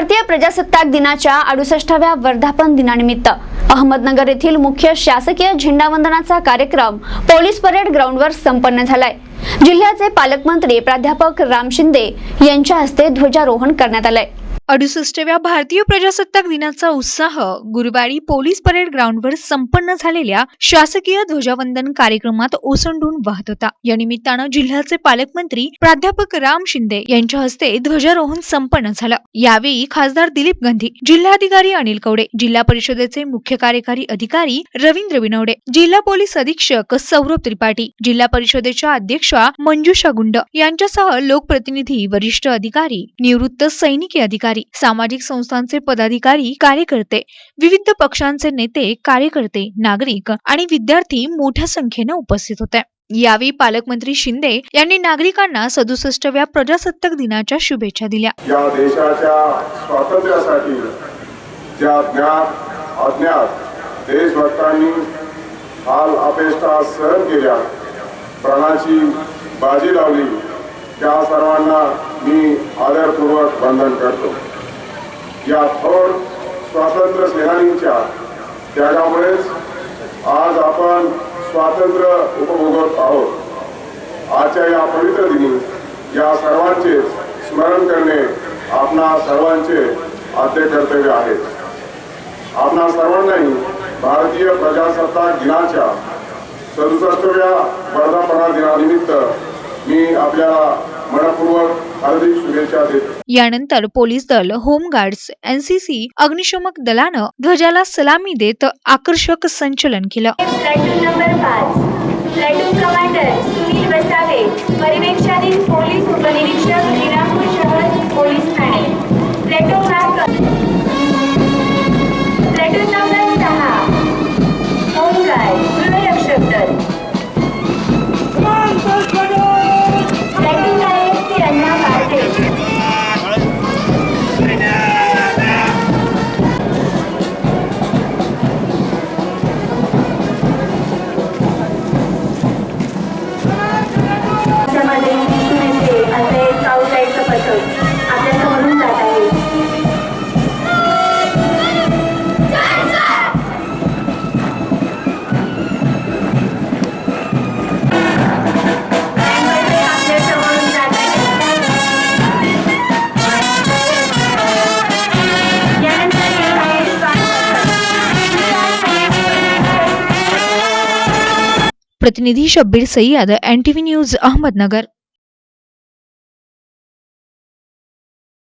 भारतीय प्रजासत्ताक दिनाच्या अडुसष्टाव्या वर्धापन दिनानिमित्त अहमदनगर येथील मुख्य शासकीय झेंडावंदनाचा कार्यक्रम पोलीस परेड ग्राउंडवर संपन्न झालाय. जिल्ह्याचे पालकमंत्री प्राध्यापक राम शिंदे यांच्या हस्ते ध्वजारोहण करण्यात आलंय. अडुसष्टव्या भारतीय प्रजासत्ताक दिनाचा उत्साह गुरुवारी पोलीस परेड ग्राउंडवर संपन्न झालेल्या शासकीय ध्वजावंदन कार्यक्रमात ओसंडून वाहत होता. या निमित्तानं जिल्ह्याचे पालकमंत्री प्राध्यापक राम शिंदे यांच्या हस्ते ध्वजारोहण संपन्न झालं. यावेळी खासदार दिलीप गांधी जिल्हाधिकारी अनिल कवडे जिल्हा परिषदेचे मुख्य कार्यकारी अधिकारी रवींद्र विनवडे जिल्हा पोलीस अधीक्षक सौरभ त्रिपाठी जिल्हा परिषदेच्या अध्यक्षा मंजुषा गुंड यांच्यासह लोकप्रतिनिधी वरिष्ठ अधिकारी निवृत्त सैनिकी अधिकारी अधिकारी सामाजिक संस्थांचे पदाधिकारी कार्यकर्ते विविध पक्षांचे नेते कार्यकर्ते नागरिक आणि विद्यार्थी मोठ्या संख्येने उपस्थित होते. यावेळी पालकमंत्री शिंदे यांनी नागरिकांना सदुसष्टव्या प्रजासत्ताक दिनाच्या शुभेच्छा दिल्या. या देशाच्या स्वातंत्र्यासाठी ज्या ज्ञात अज्ञात देशभक्तांनी हाल अपेष्टा सहन केल्या प्राणाची बाजी लावली त्या सर्वांना मी आदरपूर्वक वंदन करतो. या थोर स्वातंत्र्य सेनानींच्या त्यागामुळेच आज आपण स्वातंत्र्य उपभोगत आहोत. आजच्या या पवित्र दिनी या सर्वांचे स्मरण करणे आपणा सर्वांचे आद्य कर्तव्य आहे. आपणा सर्वांनाही भारतीय प्रजासत्ताक दिनाच्या सदुसष्टव्या वर्धापना दिनानिमित्त मी आपल्याला मनपूर्वक हार्दिक शुभेच्छा देतो. यानंतर पोलीस दल होमगार्ड्स एनसीसी अग्निशमक दलानं ध्वजाला सलामी देत आकर्षक संचलन केलं. प्रतिनिधी शब्बीर सय्यद व्ही न्यूज अहमदनगर.